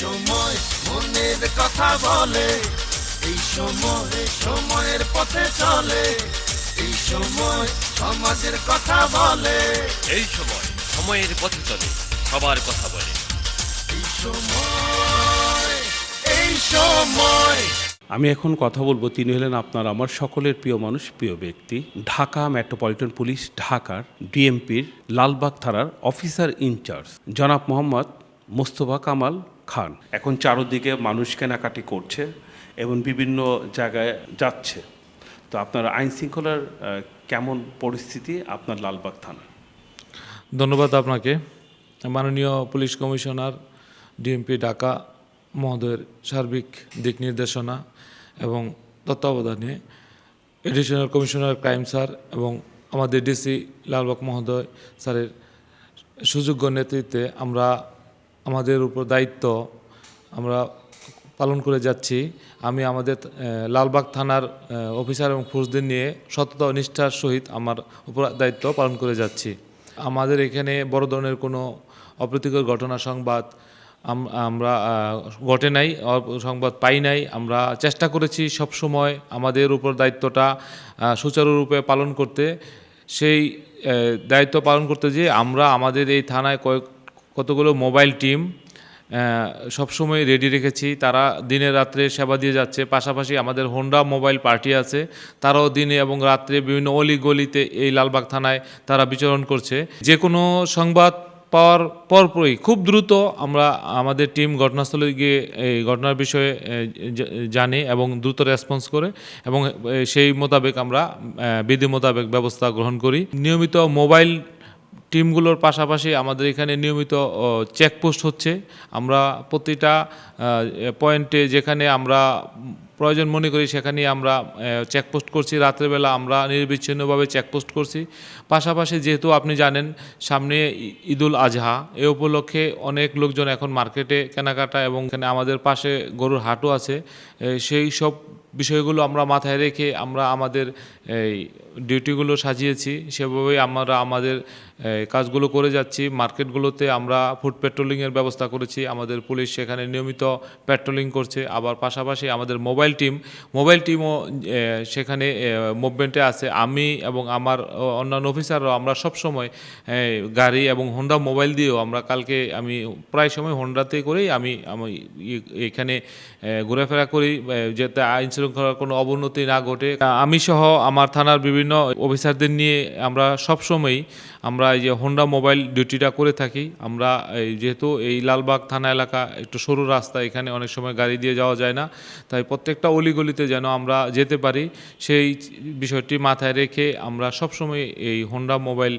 সময় মনের কথা বলে এই সময় সময়ের পথে চলে এই সময় সমাজের কথা বলে। এই সময় সময়ের পথে চলে সবার কথা বলে। এই সময় এই সময়। আমি এখন কথা বলব তিনি হলেন আপনার আমার সকলের প্রিয় মানুষ প্রিয় ব্যক্তি। ঢাকা মেট্রোপলিটন পুলিশ ঢাকার ডিএমপির লালবাগ থানার অফিসার ইনচার্জ। জনাব মোহাম্মদ মোস্তফা কামাল খান। এখন চারদিকে মানুষ কেনাকাটি করছে এবং বিভিন্ন জায়গায় যাচ্ছে। তো আপনার আইন শৃঙ্খলার কেমন পরিস্থিতি আপনার লালবাগ থানা ধন্যবাদ আপনাকে। মাননীয় পুলিশ কমিশনার ডিএমপি ঢাকা মহোদয়ের সার্বিক দিক নির্দেশনা এবং তত্ত্বাবধানে এডিশনাল কমিশনার ক্রাইম স্যার এবং আমাদের ডিসি লালবাগ মহোদয় স্যারের সুযোগ্য নেতৃত্বে আমরা আমাদের উপর দায়িত্ব আমরা পালন করে যাচ্ছি। আমি আমাদের লালবাগ থানার অফিসার এবং ফোর্সদের নিয়ে সততা ও নিষ্ঠার সহিত আমার উপর দায়িত্ব পালন করে যাচ্ছি। আমাদের এখানে বড় ধরনের কোনো অপ্রীতিকর ঘটনা সংবাদ আমরা ঘটে নাই সংবাদ পাই নাই। আমরা চেষ্টা করেছি সব সময় আমাদের উপর দায়িত্বটা সুচারুরূপে পালন করতে। সেই দায়িত্ব পালন করতে যে আমরা আমাদের এই থানায় কয়েক কতগুলো মোবাইল টিম সবসময় রেডি রেখেছি। তারা দিনে রাত্রে সেবা দিয়ে যাচ্ছে। পাশাপাশি আমাদের হোন্ডা মোবাইল পার্টি আছে। তারাও দিনে এবং রাত্রে বিভিন্ন অলি গলিতে এই লালবাগ থানায় তারা বিচরণ করছে। যে কোনো সংবাদ পাওয়ার পরপরই খুব দ্রুত আমরা আমাদের টিম ঘটনাস্থলে গিয়ে এই ঘটনার বিষয়ে জানে এবং দ্রুত রেসপন্স করে এবং সেই মোতাবেক আমরা বিধি মোতাবেক ব্যবস্থা গ্রহণ করি। নিয়মিত মোবাইল টিমগুলোর পাশাপাশি আমাদের এখানে নিয়মিত চেকপোস্ট হচ্ছে। আমরা প্রতিটা পয়েন্টে যেখানে আমরা প্রয়োজন মনে করি সেখানেই আমরা চেকপোস্ট করছি। রাত্রেবেলা আমরা নির্বিচ্ছিন্নভাবে চেকপোস্ট করছি। পাশাপাশি যেহেতু আপনি জানেন, সামনে ঈদুল আজহা, এ উপলক্ষে অনেক লোকজন এখন মার্কেটে কেনাকাটা এবং এখানে আমাদের পাশে গরুর হাটও আছে। সেই সব বিষয়গুলো আমরা মাথায় রেখে আমরা আমাদের, এই ডিউটিগুলো সাজিয়েছি। সেভাবেই আমরা আমাদের কাজগুলো করে যাচ্ছি। মার্কেটগুলোতে আমরা ফুড পেট্রোলিংয়ের ব্যবস্থা করেছি। আমাদের পুলিশ সেখানে নিয়মিত পেট্রোলিং করছে। আবার পাশাপাশি আমাদের মোবাইল টিম মোবাইল টিমও সেখানে মুভমেন্টে আছে। আমি এবং আমার অন্যান্য অফিসাররাও আমরা সবসময় গাড়ি এবং হোন্ডা মোবাইল দিয়েও আমরা কালকে আমি প্রায় সময় হোন্ডাতে করেই আমি আমি এখানে ঘোরাফেরা করি যাতে আইন কোনো অবনতি না ঘটে। আমি সহ আমার থানার বিভিন্ন অফিসারদের নিয়ে আমরা সবসময়ই আমরা এই যে হোন্ডা মোবাইল ডিউটিটা করে থাকি। আমরা এই যেহেতু এই লালবাগ থানা এলাকা একটু সরু রাস্তা, এখানে অনেক সময় গাড়ি দিয়ে যাওয়া যায় না। তাই প্রত্যেকটা অলিগলিতে যেন আমরা যেতে পারি, সেই বিষয়টি মাথায় রেখে আমরা সবসময় এই হোন্ডা মোবাইল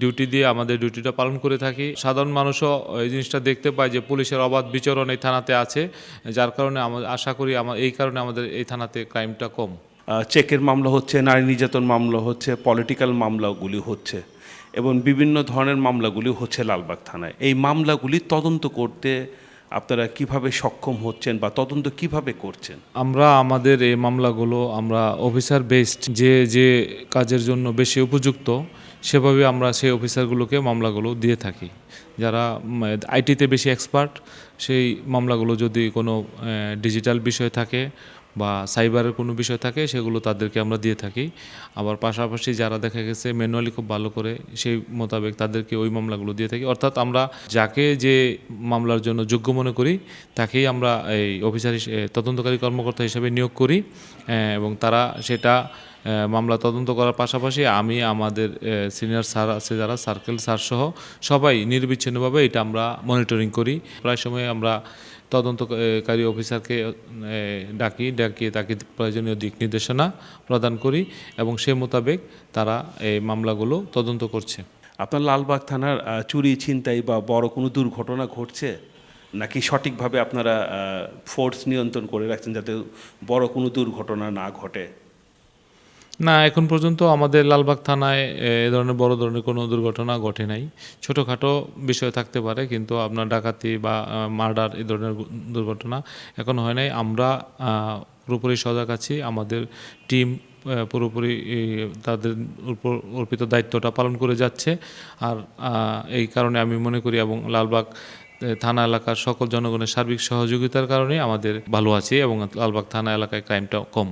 ডিউটি দিয়ে আমাদের ডিউটিটা পালন করে থাকি। সাধারণ মানুষও এই জিনিসটা দেখতে পায় যে পুলিশের অবাধ বিচরণ এই থানাতে আছে, যার কারণে আমরা আশা করি আমার এই কারণে আমাদের এই থানাতে ক্রাইমটা কম? চেকের মামলা হচ্ছে নারী নির্যাতন মামলা হচ্ছে পলিটিক্যাল মামলাগুলি হচ্ছে এবং বিভিন্ন ধরনের মামলাগুলি হচ্ছে লালবাগ থানায়। এই মামলাগুলি তদন্ত করতে আপনারা কীভাবে সক্ষম হচ্ছেন বা তদন্ত কীভাবে করছেন? আমরা আমাদের এই মামলাগুলো আমরা অফিসার বেসড যে যে কাজের জন্য বেশি উপযুক্ত সেভাবে আমরা সেই অফিসারগুলোকে মামলাগুলো দিয়ে থাকি। যারা আইটিতে বেশি এক্সপার্ট সেই মামলাগুলো যদি কোনো ডিজিটাল বিষয় থাকে বা সাইবারের কোনো বিষয় থাকে, সেগুলো তাদেরকে আমরা দিয়ে থাকি। আবার পাশাপাশি যারা দেখা গেছে ম্যানুয়ালি খুব ভালো করে সেই মোতাবেক তাদেরকে ওই মামলাগুলো দিয়ে থাকি। অর্থাৎ আমরা যাকে যে মামলার জন্য যোগ্য মনে করি, তাকেই আমরা এই অফিসার তদন্তকারী কর্মকর্তা হিসেবে নিয়োগ করি এবং তারা সেটা মামলা তদন্ত করার পাশাপাশি আমি, আমাদের সিনিয়র স্যার আছে যারা, সার্কেল স্যার সহ সবাই নির্বিচ্ছিন্নভাবে এটা আমরা মনিটরিং করি। প্রায় সময় আমরা তদন্তকারী অফিসারকে ডাকি ডাকিয়ে তাকে প্রয়োজনীয় দিক নির্দেশনা প্রদান করি এবং সে মোতাবেক তারা এই মামলাগুলো তদন্ত করছে। আপনার লালবাগ থানার চুরি, ছিনতাই বা বড় কোনো দুর্ঘটনা ঘটছে? নাকি সঠিকভাবে আপনারা ফোর্স নিয়ন্ত্রণ করে রাখছেন যাতে বড় কোনো দুর্ঘটনা না ঘটে? না, এখন পর্যন্ত আমাদের লালবাগ থানায়, এ ধরনের বড় ধরনের কোনো দুর্ঘটনা ঘটে নাই। ছোটোখাটো বিষয় থাকতে পারে, কিন্তু আপনার ডাকাতি বা মার্ডার এ ধরনের দুর্ঘটনা এখন হয় নাই। আমরা পুরোপুরি সজাগ আছি। আমাদের টিম পুরোপুরি তাদের উপর অর্পিত দায়িত্বটা পালন করে যাচ্ছে। আর এই কারণে আমি মনে করি এবং লালবাগ থানা এলাকার সকল জনগণের সার্বিক সহযোগিতার কারণে আমাদের ভালো আছি এবং লালবাগ থানা এলাকায় ক্রাইমটা কম।